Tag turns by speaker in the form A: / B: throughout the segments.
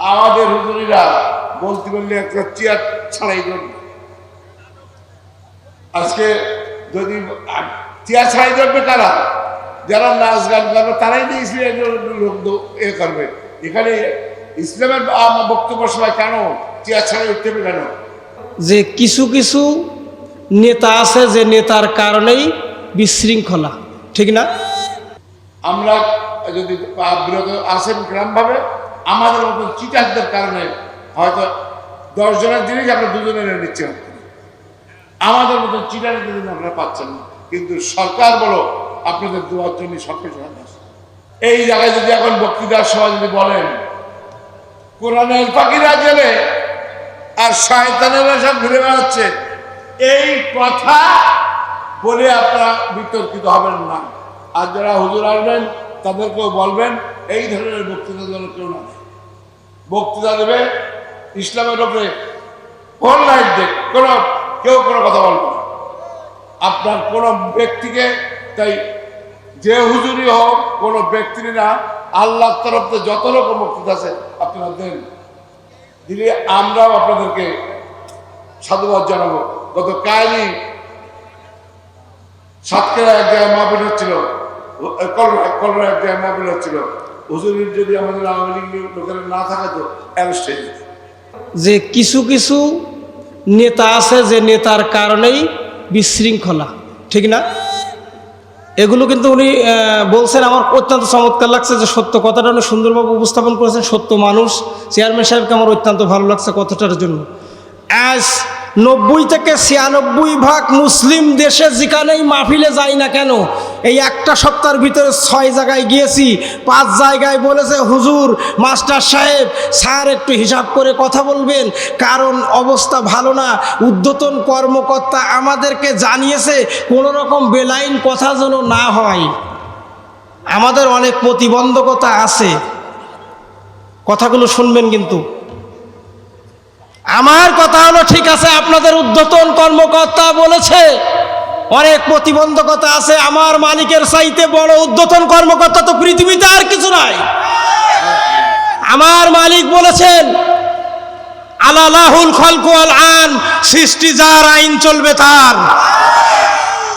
A: আমাদের হুজুরিরা বলতে বললে একটা চেয়ার ছাড়াই করবে আজকে যদি চেয়ার ছাড়াই করবে কারা যারা নাচ গান করবে তারাই দিয়ে ইসলামের লোক এ করবে। এখানে ইসলামের বক্তব্য সবাই কেন চেয়ার ছাড়াই উঠতে হবে কেন?
B: যে কিছু কিছু নেতা আছে যে নেতার কারণেই বিশৃঙ্খলা ঠিক না?
A: আমরা যদি বিরত আসেন গ্রামভাবে আমাদের মতন চিটারদের কারণে হয়তো দশ জনের জিনিস আমরা দুজনে নিয়ে নিচ্ছিলাম আমাদের মতন চিটারের জন্য আপনারা পাচ্ছেন না কিন্তু সরকার বলো, আপনাদের দেওয়ার জন্য আছে। এই জায়গায় যদি এখন বক্তৃতার সময় যদি বলেন কোরআনের পাখিরা জেলে আর শয়তানেরা সব ঘুরে বেড়াচ্ছে, এই কথা বলে আপনারা বিতর্কিত হবেন না আর যারা হুজুর আসবেন তাদেরকেও বলবেন, এই ধরনের বক্তৃতা যেন কেউ না। বক্তৃতা দেবে, ইসলামের ওপরে কোন লাইট দেখ কোনো, কেউ কোনো কথা বলবে না। আপনার কোনো ব্যক্তিকে, তাই যে হুজুরি হোক, কোনো ব্যক্তির না, আল্লাহর তরফ থেকে যত রকম বক্তৃতা আছে, আপনারা দেন। দিলে আমরাও আপনাদেরকে সাধুবাদ জানাব। গত কালই সাতক্ষীরা এক জায়গায় মাহবিল হচ্ছিল এক জায়গায় মাহবিল হচ্ছিল। যদি আমাদের আওয়ামী লোকেরা না
B: যে কিছু কিছু নেতা আছে যে নেতার কারণেই বিশৃঙ্খলা, ঠিক না? এগুলো কিন্তু উনি বলছেন, আমার অত্যন্ত চমৎকার লাগছে যে সত্য কথাটা উনি সুন্দরভাবে উপস্থাপন করেছেন। সত্য মানুষ, চেয়ারম্যান সাহেবকে আমার অত্যন্ত ভালো লাগছে কথাটার জন্য। আজ নব্বই থেকে ছিয়ানব্বই ভাগ মুসলিম দেশে যেখানেই মাহফিলে যাই না কেন, এই একটা সপ্তাহের ভিতরে ছয় জায়গায় গিয়েছি। পাঁচ জায়গায় বলেছে, হুজুর, মাস্টার সাহেব, স্যার একটু হিসাব করে কথা বলবেন। কারণ অবস্থা ভালো না। ঊর্ধ্বতন কর্মকর্তা আমাদেরকে জানিয়েছে কোনো রকম বেলাইন কথা যেন না হয়। আমাদের অনেক প্রতিবন্ধকতা আছে। কথাগুলো শুনবেন কিন্তু। আমার কথা হলো, ঠিক আছে, আপনাদের ঊর্ধ্বতন কর্মকর্তা বলেছে, অনেক প্রতিবন্ধকতা আছে, আমার মালিকের চাইতে বড় ঊর্ধ্বতন কর্মকর্তা তো পৃথিবীতে আর কিছু নাই। আমার মালিক বলেছেন, আলালাহুল খলকুয়াল আন, সৃষ্টি যার আইন চলবে তার।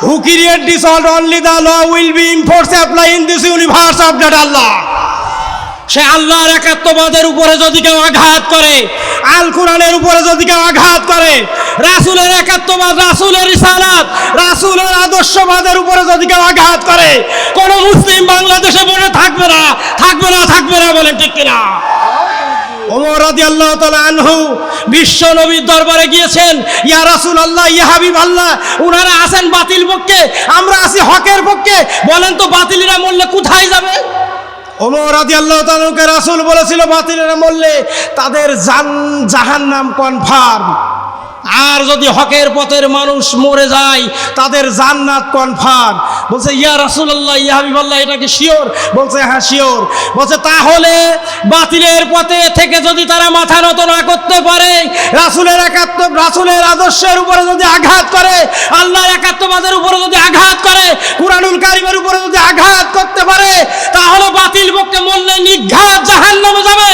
B: Who create this all only the law will be enforce apply in this universe of that Allah সে আল্লাহর একাত্মবাদের উপরে যদি কেউ আঘাত করে আল কোরআনের উপরে যদি কেউ আঘাত করে, রাসুলের একাত্মবাদ, রাসুলের ইসালাত রাসুলের আদর্শবাদের উপরে যদি কেউ আঘাত করে, কোন মুসলিম বাংলাদেশে বসে থাকবে না থাকবে না থাকবে না বলেন ঠিক কিনা? দরবারে গিয়েছেন, ইয়া আল্লাহ আল্লাহ বাতিল আমরা আছি হকের পক্ষে। বলেন তো বাতিলরা মরলে কোথায় যাবে? ওমর রাদিয়াল্লাহু তাআলাকে রাসূল বলেছিল বাতিলেরা মরলে তাদের জান, জাহান্নাম কনফার্ম আর যদি হকের পথের মানুষ মরে যায়, তাদের জান্নাত কনফার্ম বলছে, ইয়া রাসূলুল্লাহ, ইয়া হাবিবাল্লাহ, এটা কি শিওর? বলছে হ্যাঁ শিওর। বলছে, তাহলে বাতিলের পথে থেকে যদি তারা মাথা নত না করতে পারে, রাসূলের একাত্ম, রাসূলের আদর্শের উপরে যদি আঘাত করে, আল্লাহর একাত্মবাদের উপরে যদি আঘাত করে কুরআনুল কারিমের উপরে যদি আঘাত করতে পারে তাহলে বাতিল পক্ষে মরলে নিঘাত জাহান্নামে যাবে।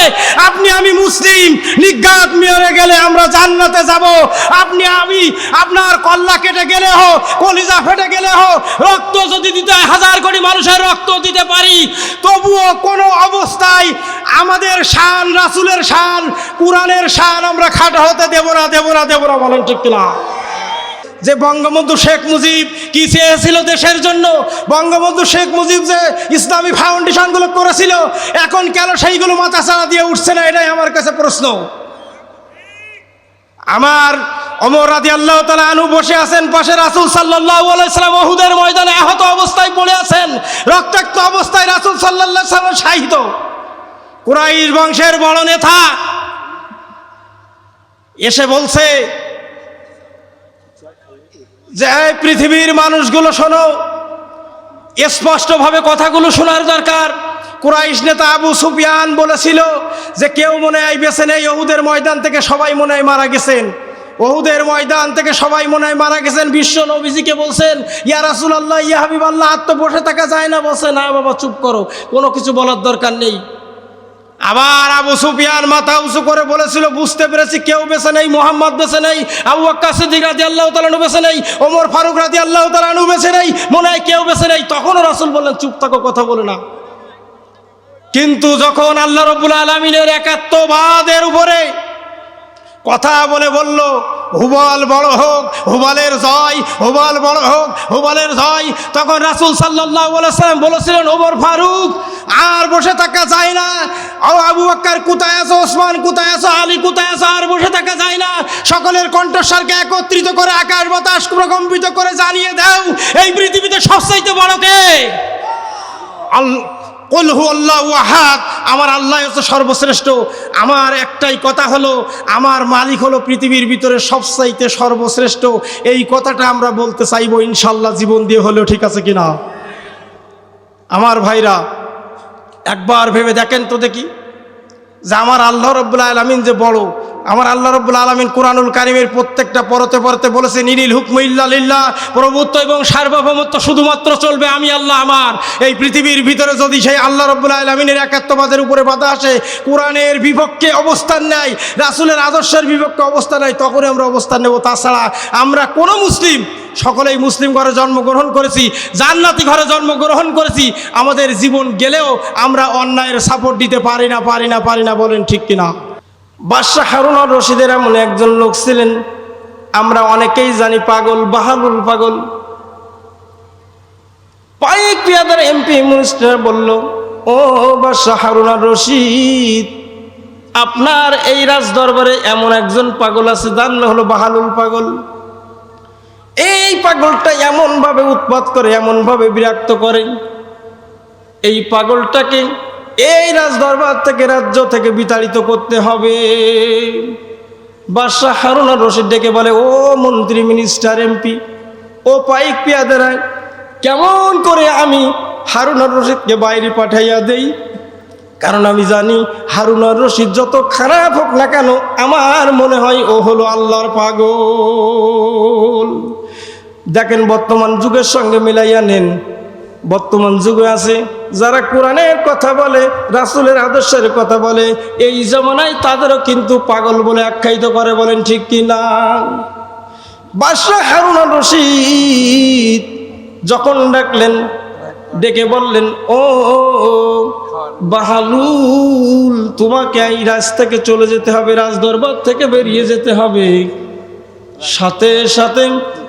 B: আপনি, আমি মুসলিম, নিঘাত মেরে গেলে আমরা জান্নাতে যাব। আপনি, আমি, আপনার কল্লা কেটে গেলে হোক কলিজা ফেটে গেলে হোক রক্ত যদি দিতে হাজার কোটি মানুষের রক্ত দিতে পারি। তবুও কোনো অবস্থায় আমাদের শান, রাসুলের শান, কোরআনের শান আমরা খাটো হতে দেব না দেব না দেব না, বলেন ঠিক না যে বঙ্গবন্ধু শেখ মুজিব কি চেয়েছিল দেশের জন্য? বঙ্গবন্ধু শেখ মুজিব যে ইসলামী ফাউন্ডেশনগুলো করেছিল, এখন কেন সেইগুলো মাথা ছাড়া দিয়ে উঠছে না? এটাই আমার কাছে প্রশ্ন। আমার অমর রাজি আল্লাহ তালা আনু বসে আছেন পাশে রাসুল সাল্লাহ আলাইসালাম ওহুদের ময়দানে আহত অবস্থায় পড়ে আছেন। রক্তাক্ত অবস্থায় রাসুল সাল্লাহ সাল্লাম শাহিত। কুরাইশ বংশের বড় নেতা। এসে বলছে যে পৃথিবীর মানুষগুলো শোনো, স্পষ্টভাবে কথাগুলো শোনার দরকার। কুরাইশ নেতা আবু সুফিয়ান বলেছিল যে কেউ মনে হয় বেছে নেই, ওহুদের ময়দান থেকে সবাই মনে হয় মারা গেছেন। ওহুদের ময়দান থেকে সবাই মনে হয় মারা গেছেন। বিশ্ব নবীজিকে বলছেন, ইয়া রাসুল আল্লাহ ইয়া হাবিব আল্লাহ তো বসে থাকা যায় না। বসে না বাবা, চুপ করো, কোনো কিছু বলার দরকার নেই। আবার আবু সুফিয়ান মাথা উঁচু করে বলেছিল, বুঝতে পেরেছি, কেউ বেছে নেই, মোহাম্মদ বেছে নেই, আবু আক্কা সিদ্দিক রাজি আল্লাহ তালানু বেছে নেই, ওমর ফারুক রাজি আল্লাহ তালানু বেছে নেই, মনে হয় কেউ বেছে নেই। তখনও রাসুল বললেন, চুপ থাকো, কথা বলে না। কিন্তু যখন আল্লাহ রবুল আলমিনের একাত্মবাদের উপরে কথা বলে বলল হুবল বড় হোক, হুবলের জয়, হুবল বড় হোক, হুবলের জয়। তখন রাসুল সাল্লাহ সাল্লাম বলেছিলেন, ওমর ফারুক, আর বসে থাকা যায় না। ও আবু বাক্কার, কোথায় আছো? ওসমান, কোথায় আছো? আলী, কোথায় আছো? আর বসে থাকা যায় না। সকলের কণ্ঠস্বরকে একত্রিত করে আকাশ বাতাস প্রকম্পিত করে জানিয়ে দাও, এই পৃথিবীতে সবচাইতে বড় কে? কুল হু আল্লাহ আহাদ। আমার আল্লাহ হচ্ছে সর্বশ্রেষ্ঠ। আমার একটাই কথা হলো, আমার মালিক হলো পৃথিবীর ভিতরে সবচাইতে সর্বশ্রেষ্ঠ। এই কথাটা আমরা বলতে চাইব ইনশাল্লাহ, জীবন দিয়ে হলেও ঠিক আছে কিনা? আমার ভাইরা, একবার ভেবে দেখেন তো দেখি। যে আমার আল্লাহ রব্বুল আলমিন যে বড়, আমার আল্লাহ রব্বুল আলমিন কোরআনুল কারিমের প্রত্যেকটা পরতে পরতে বলেছে নিরিল হুকম ইল্লাহ প্রভুত্ব এবং সার্বভৌমত্ব শুধুমাত্র চলবে আমি আল্লাহ আমার। এই পৃথিবীর ভিতরে যদি সেই আল্লাহ রব্বুল আলমিনের একাত্মবাদের উপরে বাধা আসে, কোরআনের বিপক্ষে অবস্থান নেয়, রাসুলের আদর্শের বিপক্ষে অবস্থান নেয়, তখনই আমরা অবস্থান নেব। তাছাড়া আমরা কোনো মুসলিম সকলেই মুসলিম ঘরে জন্মগ্রহণ করেছি, জান্নাতি ঘরে জন্মগ্রহণ করেছি, আমাদের জীবন গেলেও আমরা অন্যায়ের সাপোর্ট দিতে পারি না পারি না পারি না বলেন ঠিক কিনা? বাদশাহ হারুন আর রশিদের এমন একজন লোক ছিলেন, আমরা অনেকেই জানি পাগল বাহালুল পাগল। পাইক পিয়াদার এমপি মিনিস্টার বলল, ও বাদশাহ হারুন আর রশিদ, আপনার এই রাজ দরবারে এমন একজন পাগল আছে, যার হলো বাহালুল পাগল। এই পাগলটা এমনভাবে উৎপাত করে, এমনভাবে বিরক্ত করে। এই পাগলটাকে এই রাজ দরবার থেকে, রাজ্য থেকে বিতাড়িত করতে হবে। বাদশাহ হারুনা রশিদ ডেকে বলে, ও মন্ত্রী, মিনিস্টার, এমপি, ও পাইক পিয়াদেরা কেমন করে আমি হারুনার রশিদকে বাইরে পাঠাইয়া দেই? কারণ আমি জানি হারুনার রশিদ যত খারাপ হোক না কেন, আমার মনে হয় ও হলো আল্লাহর পাগল। দেখেন বর্তমান যুগের সঙ্গে মিলাইয়া নেন। বর্তমান যুগে আছে, যারা কোরআনের কথা বলে, রাসুলের আদর্শের কথা বলে, এই জমানায় তাদেরও কিন্তু পাগল বলে আখ্যায়িত করে বলেন ঠিক কি না? বাদশাহ হারুনা রশিদ যখন ডাকলেন, ডেকে বললেন, ও বাহালুল, তোমাকে এই রাজ থেকে চলে যেতে হবে, রাজদরবার থেকে বেরিয়ে যেতে হবে। সাথে সাথে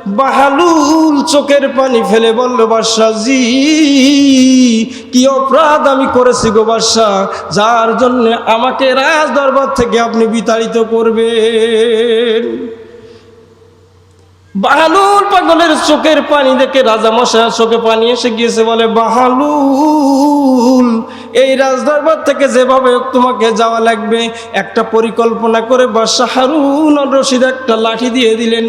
B: বাহালুল চোখের পানি ফেলে বলল, বাদশাহ জি, কি অপরাধ আমি করেছি গো বাদশাহ? যার জন্য আমাকে রাজ দরবার থেকে আপনি বিতাড়িত করবেন। বাহালুল পাগলের চোখের পানি দেখে রাজা মশা চোখে পানি এসে গিয়েছে বলে, বাহালুল, এই রাজদরবার থেকে যেভাবে তোমাকে যাওয়া লাগবে, একটা পরিকল্পনা করে বাদশাহ হারুন রশিদ একটা লাঠি দিয়ে দিলেন।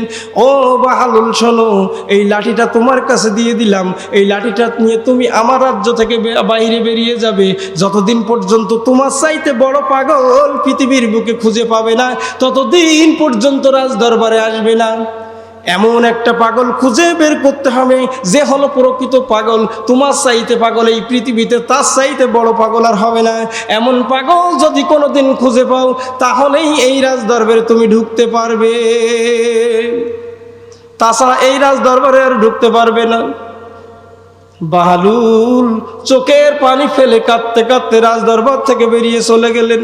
B: ও বাহালুল, শোনো, এই লাঠিটা তোমার কাছে দিয়ে দিলাম। এই লাঠিটা নিয়ে তুমি আমার রাজ্য থেকে বাইরে বেরিয়ে যাবে। যতদিন পর্যন্ত তোমার চাইতে বড় পাগল পৃথিবীর বুকে খুঁজে পাবে না, ততদিন পর্যন্ত রাজদরবারে আসবে না। এমন একটা পাগল খুঁজে বের করতে হবে যে হলো প্রকৃত পাগল। তোমার চাইতে পাগল এই পৃথিবীতে, তার চাইতে বড় পাগল আর হবে না। এমন পাগল যদি কোনোদিন খুঁজে পাও, তাহলেই এই রাজ দরবারে তুমি ঢুকতে পারবে। তাছাড়া এই রাজ দরবারে আর ঢুকতে পারবে না। বাহালুল চোখের পানি ফেলে কাঁদতে কাঁদতে রাজদরবার থেকে বেরিয়ে চলে গেলেন।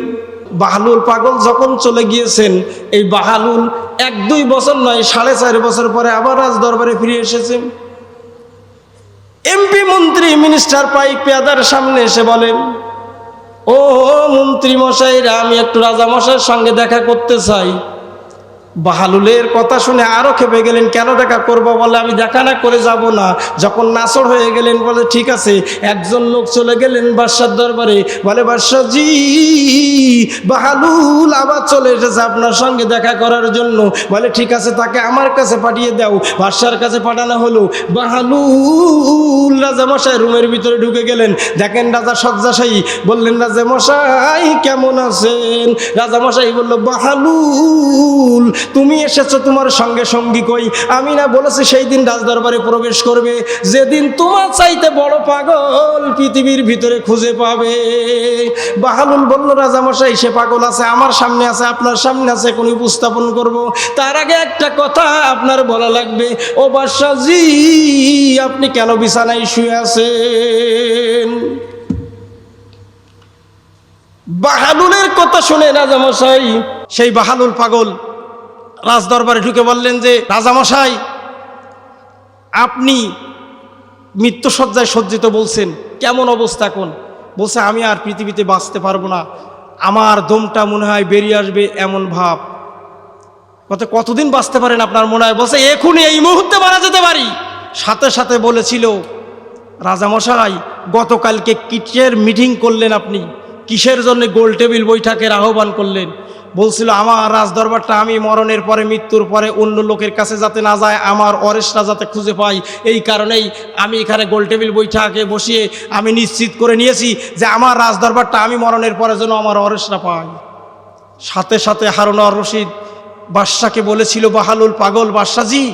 B: বাহালুল পাগল যখন চলে গিয়েছেন, এই বাহালুল এক দুই বছর নয়, সাড়ে চার বছর পরে আবার রাজ দরবারে ফিরে এসেছেন এমপি মন্ত্রী মিনিস্টার পাই পেয়াদার সামনে এসে বলেন ও মন্ত্রী মশাইরা, আমি একটু রাজা মশাইয়ের সঙ্গে দেখা করতে চাই। বাহালুলের কথা শুনে আরও খেপে গেলেন, কেন দেখা করব? বলে, আমি দেখা না করে যাব না। যখন নাসর হয়ে গেলেন, বলে, ঠিক আছে। একজন লোক চলে গেলেন বাদশার দরবারে, বলে বাদশাহ জি বাহালুল আবার চলে এসেছে আপনার সঙ্গে দেখা করার জন্য। বলে, ঠিক আছে, তাকে আমার কাছে পাঠিয়ে দাও। বাদশার কাছে পাঠানো হলো। বাহালুল রাজা মশাই রুমের ভিতরে ঢুকে গেলেন। দেখেন রাজা শয্যাশায়ী। বললেন রাজা মশাই কেমন আছেন? রাজা মশাই বলল, বাহালুল তুমি এসেছ তোমার সঙ্গে সঙ্গী কই? আমি না বলেছি, সেই দিন রাজদরবারে প্রবেশ করবে। যেদিন তোমার চাইতে বড় পাগল পৃথিবীর ভিতরে খুঁজে পাবে। বাহালুল বলল, রাজামশাই, সে পাগল আছে, আমার সামনে আছে, আপনার সামনে আছে, এখন উপস্থাপন করব। তার আগে একটা কথা আপনার বলা লাগবে। ও বাদশাহজি, আপনি কেন বিছানায় শুয়ে আছেন? বাহালুলের কথা শুনে রাজামশাই, সেই বাহালুল পাগল রাজদরবারে ঢুকে বললেন যে, রাজামশাই, আপনি মৃত্যুসজ্জায় সজ্জিত বলছেন, কেমন অবস্থা এখন? বলছে, আমি আর পৃথিবীতে বাঁচতে পারব না। আমার দমটা মনে হয় বেরিয়ে আসবে এমন ভাব। কত কতদিন বাঁচতে পারেন আপনার মনে হয়? বলছে, এখনই, এই মুহূর্তে মারা যেতে পারি। সাথে সাথে বলেছিল, রাজামশাই, গতকালকে কিসের মিটিং করলেন আপনি? কিসের জন্য গোল টেবিল বৈঠকের আহ্বান করলেন? বলছিল, আমার রাজদরবারটা আমি মরণের পরে, মৃত্যুর পরে অন্য লোকের কাছে যাতে না যায়, আমার অরেসটা যাতে খুঁজে পাই। এই কারণেই আমি এখানে গোল টেবিল বৈঠকে বসিয়ে আমি নিশ্চিত করে নিয়েছি যে আমার রাজদরবারটা আমি মরণের পরে যেন আমার অরেসটা পাই সাথে সাথে হারুন আর রশিদ বাদশাকে বলেছিল, বাহালুল পাগল বাদশাজি,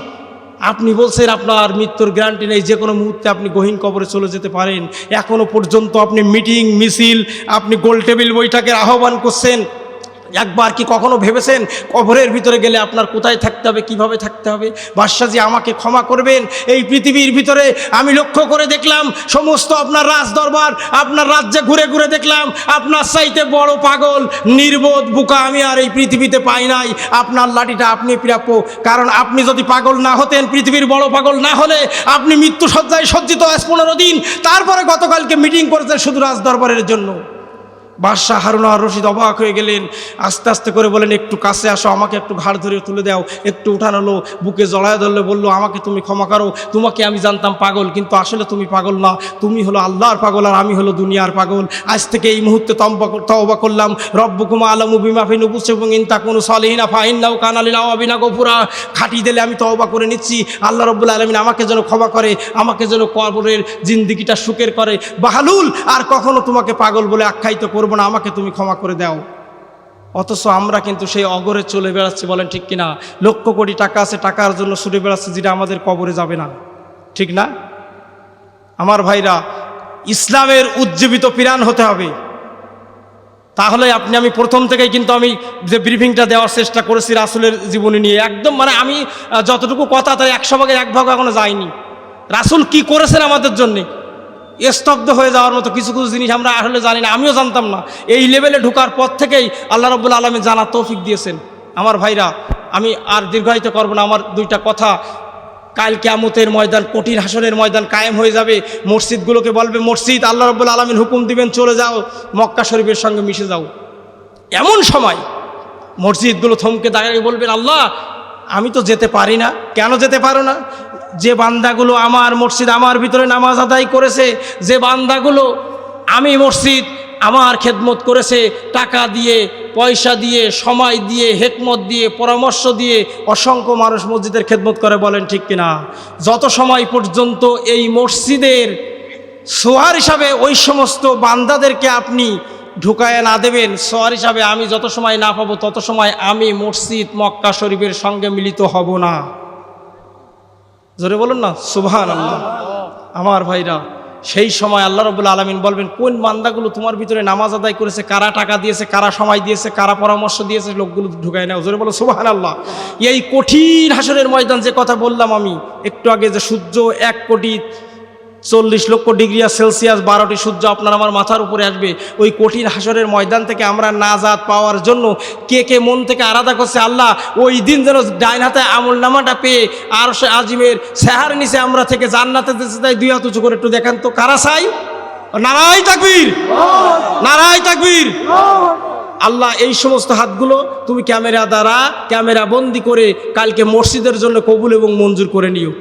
B: আপনি বলছেন আপনার মৃত্যুর গ্যারান্টি নেই, যে কোনো মুহূর্তে আপনি গহীন কবরে চলে যেতে পারেন। এখনও পর্যন্ত আপনি মিটিং, মিছিল, আপনি গোল টেবিল বৈঠকের আহ্বান করছেন। একবার কি কখনো ভেবেছেন কবরের ভিতরে গেলে আপনার কোথায় থাকতে হবে, কীভাবে থাকতে হবে? বাদশাজি আমাকে ক্ষমা করবেন। এই পৃথিবীর ভিতরে আমি লক্ষ্য করে দেখলাম সমস্ত আপনার রাজ দরবার আপনার রাজ্যে ঘুরে ঘুরে দেখলাম, আপনার চাইতে বড় পাগল, নির্বোধ বুকা আমি আর এই পৃথিবীতে পাই নাই। আপনার লাঠিটা আপনি প্রাপ্য কারণ আপনি যদি পাগল না হতেন, পৃথিবীর বড় পাগল না হলে আপনি মৃত্যু সজ্জায় সজ্জিত আজ পনেরো দিন। তারপরে গতকালকে মিটিং করেছেন শুধু রাজ দরবারের জন্য। বাদশাহ হারুন রশিদ অবাক হয়ে গেলেন। আস্তে আস্তে করে বলেন, একটু কাছে আসো, আমাকে একটু ঘাড় ধরে তুলে দাও। একটু উঠানো হলো, বুকে জড়ায় ধরলে বলল, আমাকে তুমি ক্ষমা করো, তোমাকে আমি জানতাম পাগল, কিন্তু আসলে তুমি পাগল না। তুমি হলো আল্লাহর পাগল আর আমি হলো দুনিয়ার পাগল। আজ থেকে এই মুহূর্তে তম্বা করলাম। রব্বকুমা আলমু বিমাফি নুবুস এবং ইন্তা কোনো সলিহিনা ফাহিনাও কানালিনা আবিনা গফুরা। খাটি দিলে আমি তওবা করে নিচ্ছি। আল্লাহ রব্বুল আলমিন আমাকে যেন ক্ষমা করে, আমাকে যেন কবরের জিন্দিগিটা সুখের করে। বাহালুল, আর কখনো তোমাকে পাগল বলে আখ্যায়িত করব না, আমাকে তুমি ক্ষমা করে দাও। অথচ আমরা কিন্তু সেই অগরে চলে বেড়াচ্ছি, বলেন ঠিক কিনা? লক্ষ কোটি টাকা আছে, টাকার জন্য ছুটে বেড়াচ্ছে যেটা আমাদের কবরে যাবে না। ঠিক না? আমার ভাইরা, ইসলামের উজ্জীবিত পিরান হতে হবে। তাহলে আপনি, আমি প্রথম থেকেই কিন্তু আমি যে ব্রিফিংটা দেওয়ার চেষ্টা করেছি রাসুলের জীবনী নিয়ে, একদম মানে আমি যতটুকু কথা তাই একশো ভাগের এক ভাগ এখনও যায়নি। রাসুল কি করেছেন আমাদের জন্যে? স্তব্ধ হয়ে যাওয়ার মতো কিছু কিছু জিনিস আমরা আসলে জানি না, আমিও জানতাম না। এই লেভেলে ঢোকার পর থেকেই আল্লাহ রব্বুল আলমী জানা তৌফিক দিয়েছেন। আমার ভাইরা, আমি আর দীর্ঘায়িত করব না, আমার দুইটা কথা। কাল কেয়ামতের ময়দান, কঠিন হাসনের ময়দান কায়েম হয়ে যাবে। মসজিদগুলোকে বলবে, মসজিদ, আল্লাহ রব্বুল আলমিন হুকুম দিবেন, চলে যাও, মক্কা শরীফের সঙ্গে মিশে যাও। এমন সময় মসজিদগুলো থমকে দাঁড়িয়ে বলবেন, আল্লাহ, আমি তো যেতে পারি না। কেন যেতে পারো না? যে বান্দাগুলো আমার মসজিদ, আমার ভিতরে নামাজ আদায় করেছে, যে বান্দাগুলো আমি মসজিদ, আমার খেদমত করেছে, টাকা দিয়ে, পয়সা দিয়ে, সময় দিয়ে, হেকমত দিয়ে, পরামর্শ দিয়ে অসংখ্য মানুষ মসজিদের খেদমত করে, বলেন ঠিক কিনা? যত সময় পর্যন্ত এই মসজিদের সোয়ার হিসাবে ওই সমস্ত বান্দাদেরকে আপনি ঢুকায় না দেবেন, সোয়ার হিসাবে আমি যত সময় না পাবো, তত সময় আমি মসজিদ, মক্কা শরীফের সঙ্গে মিলিত হব না। জোরে বলুন না সুবহান আল্লাহ আমার ভাইরা, সেই সময় আল্লাহ রবুল্লা আলমিন বলবেন, কোন মান্দাগুলো তোমার ভিতরে নামাজ আদায় করেছে, কারা টাকা দিয়েছে, কারা সময় দিয়েছে, কারা পরামর্শ দিয়েছে, লোকগুলো ঢুকায় নেও, জোরে বলো সুবাহান আল্লাহ এই কঠিন হাসরের ময়দান যে কথা বললাম আমি, একটু আগে যে সূর্য এক কোটি চল্লিশ লক্ষ ডিগ্রি সেলসিয়াস বারোটি সূর্য আপনার আমার মাথার উপরে আসবে। ওই কঠিন হাসরের ময়দান থেকে আমরা নাজাদ পাওয়ার জন্য কে কে মন থেকে আলাদা করছে আল্লাহ, ওই দিন যেন ডাইন হাতে আমল নামাটা পেয়ে আর সে আজিমের সেহার নিচে আমরা থেকে জান্নাতে যেতে চাই। দুই হাত উঁচু করে একটু দেখান তো, কারা চাই? নারাই তাকবীর! নারাই তাকবীর! আল্লাহ এই সমস্ত হাতগুলো তুমি ক্যামেরা দ্বারা ক্যামেরা বন্দি করে কালকে মসজিদের জন্য কবুল এবং মঞ্জুর করে নিও।